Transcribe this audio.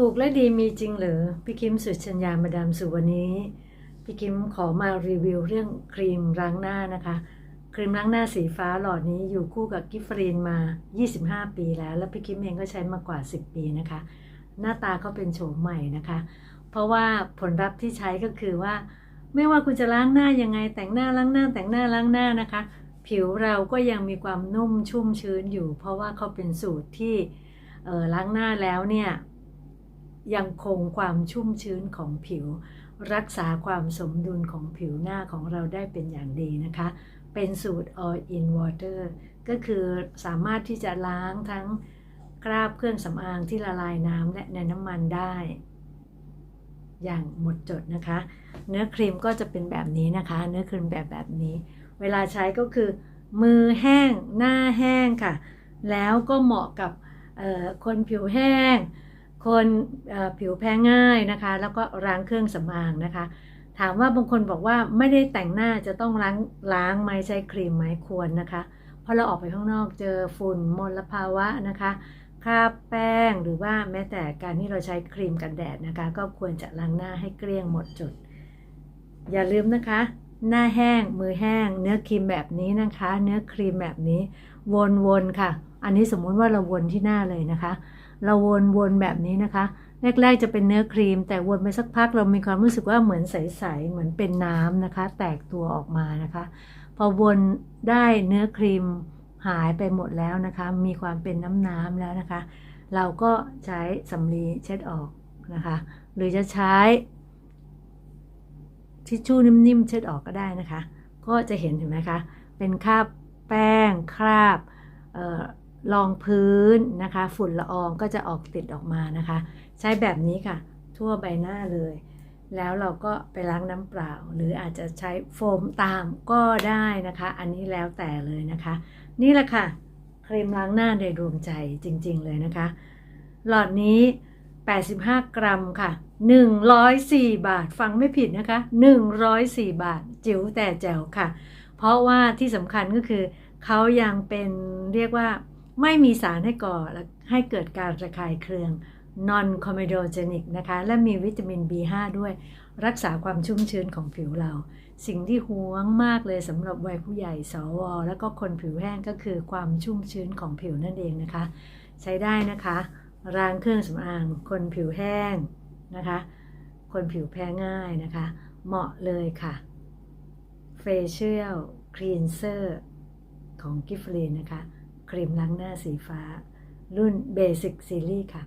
ถูกและดีมีจริงเหรือพี่คิมสุชัญญามาดามสุวันนี้พี่คิมขอมารีวิวเรื่องครีมล้างหน้านะคะ ครีมล้างหน้าสีฟ้าหลอดนี้อยู่คู่กับกิฟฟรีนมา 25 ปีแล้ว แล้วพี่คิมเองก็ใช้มากว่า 10 ปีนะคะ หน้าตาเขาเป็นโฉมใหม่นะคะ เพราะว่าผลลัพธ์ที่ใช้ก็คือว่า ไม่ว่าคุณจะล้างหน้ายังไงแต่งหน้าล้างหน้าแต่งหน้าล้างหน้านะคะ ผิวเราก็ยังมีความนุ่มชุ่มชื้นอยู่ เพราะว่าเขาเป็นสูตรที่ล้างหน้าแล้วเนี่ย ยังคงความชุ่มชื้นของผิว รักษาความสมดุลของผิวหน้าของเราได้เป็นอย่างดีนะคะ เป็นสูตร all in water ก็คือสามารถที่จะล้างทั้งคราบเครื่องสำอางที่ละลายน้ำและในน้ำมันได้ อย่างหมดจดนะคะ เนื้อครีมก็จะเป็นแบบนี้นะคะ เนื้อครีมแบบแบบนี้ เวลาใช้ก็คือ มือแห้ง หน้าแห้งค่ะ แล้วก็เหมาะกับคนผิวแห้ง คนผิวแพ้ง่ายนะคะ แล้วก็ล้างเครื่องสำอางนะคะ ถามว่าบางคนบอกว่าไม่ได้แต่งหน้าจะต้องล้างล้างไหมใช้ครีมไหมควรนะคะ เพราะเราออกไปข้างนอกเจอฝุ่นมลภาวะนะคะคราบแป้งหรือว่าแม้แต่การที่เราใช้ครีมกันแดดนะคะ ก็ควรจะล้างหน้าให้เกลี้ยงหมดจดอย่าลืมนะคะ หน้าแห้งมือแห้ง เนื้อครีมแบบนี้นะคะ เนื้อครีมแบบนี้ วนๆค่ะ อันนี้สมมุติว่าเราวนที่หน้าเลยนะคะ เราวนๆแบบนี้นะคะ แรกๆจะเป็นเนื้อครีม แต่วนไปสักพักเรามีความรู้สึกว่าเหมือนใสๆเหมือนเป็นน้ำนะคะ แตกตัวออกมานะคะ พอวนได้เนื้อครีมหายไปหมดแล้วนะคะ มีความเป็นน้ำๆแล้วนะคะ เราก็ใช้สำลีเช็ดออกนะคะ หรือจะใช้ทิชชู่นิ่มๆเช็ดออกก็ได้นะคะ ก็จะเห็นเห็นไหมคะ เป็นคราบแป้งคราบ รองพื้นนะคะ ฝุ่นละอองก็จะออกติดออกมานะคะ ใช้แบบนี้ค่ะ ทั่วใบหน้าเลย แล้วเราก็ไปล้างน้ำเปล่า หรืออาจจะใช้โฟมตามก็ได้นะคะ อันนี้แล้วแต่เลยนะคะ นี่แหละค่ะครีมล้างหน้าในดวงใจจริง ๆ เลยนะคะ หลอดนี้ 85 กรัมค่ะ 104 บาท ฟังไม่ผิดนะคะ 104 บาท จิ๋วแต่แจ๋วค่ะ เพราะว่าที่สำคัญก็คือ เขายังเป็นเรียกว่า ไม่มีสารให้ก่อและให้เกิดการระคายเคือง non comedogenic นะคะ และมีวิตามิน B5 ด้วย รักษาความชุ่มชื้นของผิวเรา สิ่งที่หวงมากเลยสำหรับวัยผู้ใหญ่สว แล้วก็คนผิวแห้งก็คือความชุ่มชื้นของผิวนั่นเองนะคะ ใช้ได้นะคะล้างเครื่องสำอาง คนผิวแห้งนะคะ คนผิวแพ้ง่ายนะคะ เหมาะเลยค่ะ Facial Cleanser ของกิฟฟรนนะคะ ครีมล้างหน้าสีฟ้า รุ่น Basic Series ค่ะ